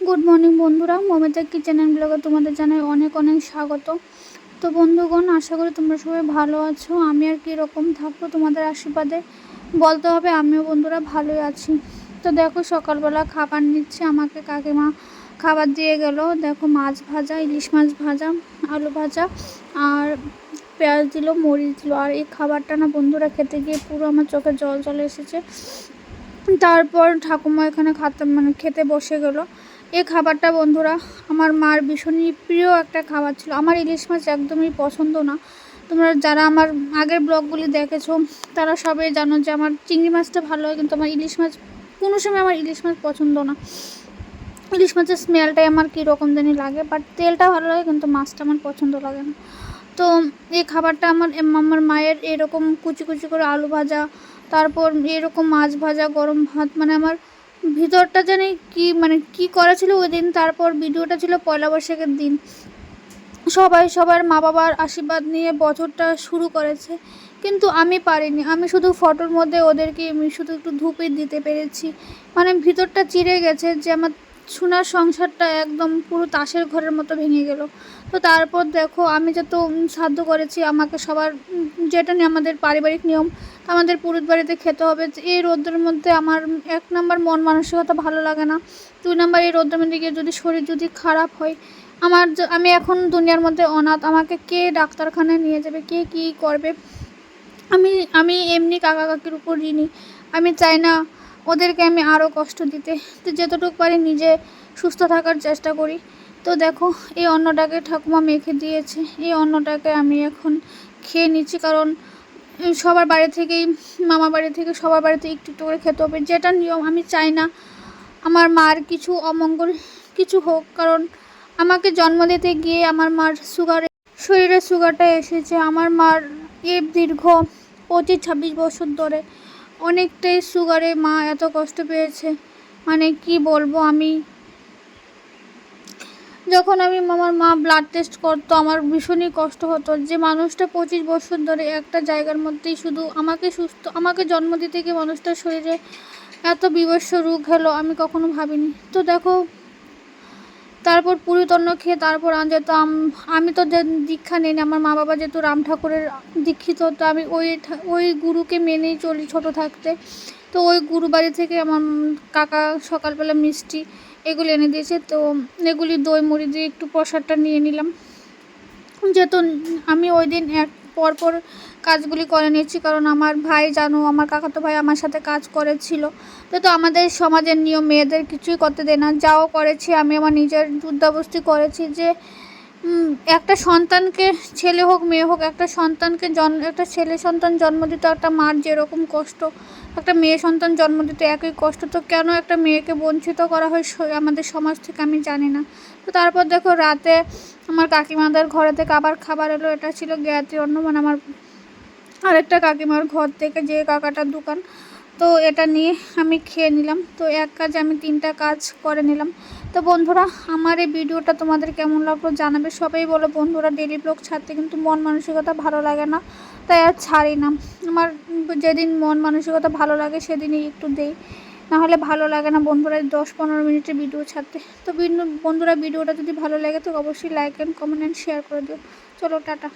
Good morning বন্ধুরা। Momita kitchen and ব্লগে তোমাদের জানাই অনেক অনেক স্বাগত। তো বন্ধুগণ, আশা করি তোমরা সবাই ভালো আছো। আমি আর কীরকম থাকব তোমাদের আশীর্বাদে? বলতে হবে আমিও বন্ধুরা ভালোই আছি। তো দেখো, সকালবেলা খাবার নিচ্ছে আমাকে কাকিমা। খাবার দিয়ে গেল। দেখো, মাছ ভাজা, ইলিশ মাছ ভাজা, আলু ভাজা, আর পেঁয়াজ দিল, মরিচ দিল। আর এই খাবারটা না বন্ধুরা খেতে গিয়ে পুরো আমার চোখে জল চলে এসেছে। তারপর ঠাকুমা এখানে খাতে মানে খেতে বসে গেলো। এই খাবারটা বন্ধুরা, আমার মার ভীষণই প্রিয় একটা খাবার ছিল। আমার ইলিশ মাছ একদমই পছন্দ না। তোমরা যারা আমার আগের ব্লগগুলি দেখেছ, তারা সবাই জানো যে আমার চিংড়ি মাছটা ভালো হয়, কিন্তু আমার ইলিশ মাছ, কোনো সময় আমার ইলিশ মাছ পছন্দ না। ইলিশ মাছের স্মেলটাই আমার কীরকম জানি লাগে বাট তেলটা ভালো লাগে, কিন্তু মাছটা আমার পছন্দ লাগে না। তো এই খাবারটা আমার আমার মায়ের এরকম কুচি কুচি করে আলু ভাজা, তারপর এরকম মাছ ভাজা, গরম ভাত মানে আমার ভিতরটা জানি কি মানে কি করা ছিল ওই দিন, তারপর ভিডিওটা ছিল পয়লা বৈশাখের দিন। সবাই সবার মা বাবার আশীর্বাদ নিয়ে বছরটা শুরু করেছে, কিন্তু আমি পারিনি। আমি শুধু ফটোর মধ্যে ওদেরকে শুধু একটু ধূপে দিতে পেরেছি। মানে ভিতরটা চিড়ে গেছে যে আমার সোনার সংসারটা একদম পুরো তাসের ঘরের মতো ভেঙে গেল। তো তারপর দেখো আমি যত সাধ্য করেছি, আমাকে সবার যেটা নিয়ে আমাদের পারিবারিক নিয়ম আমাদের পুরুত বাড়িতে খেতে হবে। এই রোদ্রের মধ্যে আমার এক নাম্বার মন মানসিকতা ভালো লাগে না। দুই নাম্বার, এই রোদ্রের মধ্যে গিয়ে যদি শরীর যদি খারাপ হয়, আমার আমি এখন দুনিয়ার মধ্যে অনাথ, আমাকে কে ডাক্তারখানায় নিয়ে যাবে, কে কী করবে? আমি আমি এমনি কাকা কাকির উপর ঋণী। আমি চাই না ওদেরকে আমি আরও কষ্ট দিতে তো যতটুকু পারি নিজে সুস্থ থাকার চেষ্টা করি। তো দেখো, এই অন্নটাকে ঠাকুমা মেখে দিয়েছে। এই অন্নটাকে আমি এখন খেয়ে নিচ্ছি কারণ সবার বাড়ি থেকেই, মামা বাড়ি থেকে সবার বাড়িতে একটু একটু করে খেতে হবে। যেটা নিয়ম, আমি চাই না আমার মার কিছু অমঙ্গল কিছু হোক। কারণ আমাকে জন্ম দিতে গিয়ে আমার মার সুগারে শরীরে সুগারটা এসেছে। আমার মার এ দীর্ঘ পঁচিশ ছাব্বিশ বছর ধরে অনেকটাই সুগারে মা এত কষ্ট পেয়েছে। মানে কি বলব আমি? যখন আমি আমার মা ব্লাড টেস্ট করতো, আমার ভীষণই কষ্ট হতো যে মানুষটা পঁচিশ বছর ধরে একটা জায়গার মধ্যেই শুধু আমাকে সুস্থ, আমাকে জন্ম দিতে গিয়ে মানুষটার শরীরে এত বিবস্ব রোগ হলো আমি কখনো ভাবিনি। তো দেখো তারপর পুরীতন্ন খেয়ে তারপর যেতাম আমি তো দীক্ষা নেই আমার মা বাবা যেহেতু রাম ঠাকুরের দীক্ষিত, তো আমি ওই ওই গুরুকে মেনেই চলি ছোটো থাকতে। তো ওই গুরু বাড়ি থেকে আমার কাকা সকালবেলা মিষ্টি এগুলি এনে দিয়েছে। তো এগুলি দই মুড়ি দিয়ে একটু প্রসাদটা নিয়ে নিলাম। যেহেতু আমি ওই দিন এক পরপর কাজগুলি করে নিয়েছি কারণ আমার ভাই জানো, আমার কাকাতো ভাই আমার সাথে কাজ করেছিল। তো আমাদের সমাজের নিয়ম, মেয়েদের কিছুই করতে দেয় না। যাও করেছি, আমি আমার নিজের যুদ্ধাবস্তি করেছি যে একটা সন্তানকে ছেলে হোক, মেয়ে হোক, একটা সন্তানকে জন্ম একটা ছেলে সন্তান জন্ম দিতে, একটা মার যেরকম কষ্ট, একটা মেয়ে সন্তান জন্ম দিতে একই কষ্ট। তো কেন একটা মেয়েকে বঞ্চিত করা হয় আমাদের সমাজ থেকে আমি জানি না। তো তারপর দেখো রাতে আমার কাকিমাদের ঘরে থেকে আবার খাবার এলো, এটা ছিল জ্ঞাতি অন্য মানে আমার আরেকটা কাকিমার ঘর থেকে যে কাকাটার দোকান। তো এটা নিয়ে আমি খেয়ে নিলাম। তো এক কাজ আমি তিনটা কাজ করে নিলাম। তো বন্ধুরা, আমার এই ভিডিওটা তোমাদের কেমন লাগল জানাবে সবাই বলো। বন্ধুরা ডেলি ব্লগ ছাড়তে কিন্তু মন মানসিকতা ভালো লাগে না, তাই আর ছাড়ি না। আমার যেদিন মন মানসিকতা ভালো লাগে, সেদিনই একটু দেই। নাহলে ভালো লাগে না। বন্ধুরা দশ পনেরো মিনিটের ভিডিও ছাড়তে। তো বন্ধুরা ভিডিওটা যদি ভালো লাগে তো অবশ্যই like and comment and share করে দিও। চলো, টাটা।